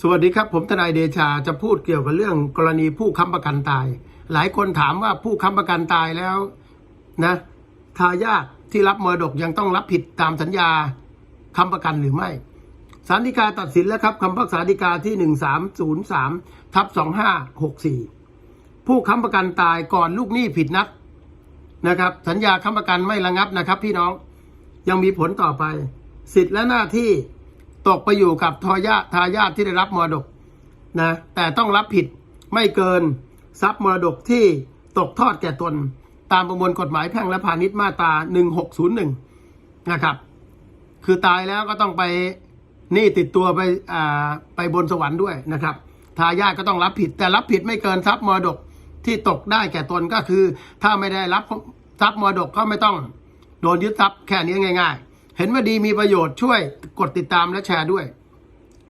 สวัสดีครับ ผมทนายเดชาจะพูดเกี่ยวกับเรื่องกรณีผู้ค้ำประกันตาย หลายคนถามว่าผู้ค้ำประกันตายแล้วนะทายาทที่รับมรดกยังต้องรับผิดตามสัญญาค้ำประกันหรือไม่ศาลฎีกาตัดสินแล้วครับคำพิพักษาฎีกาที่หนึ่งสามศูนย์สามทับสองห้าหกสี่ผู้ค้ำประกันตายก่อนลูกหนี้ผิดนัดนะครับ สัญญาค้ำประกันไม่ระงับนะครับ พี่น้องยังมีผลต่อไป สิทธิ์และหน้าที่ ตกไปอยู่กับทายาททายาทที่ได้รับมรดกนะแต่ต้องรับผิดไม่เกินทรัพย์มรดกที่ตกทอดแก่ตน ตามประมวลกฎหมายแพ่งและพาณิชย์มาตรา 1601 นะครับ คือตายแล้วก็ต้องไปนี่ติดตัวไปอ่าไปบนสวรรค์ด้วยนะครับทายาทก็ต้องรับผิด แต่รับผิดไม่เกินทรัพย์มรดกที่ตกได้แก่ตนก็คือ ถ้าไม่ได้รับทรัพย์มรดกก็ไม่ต้องโดนยึดทรัพย์แค่นี้ง่าย ๆ เห็นว่าดีมีประโยชน์ช่วยกดติดตามและแชร์ด้วย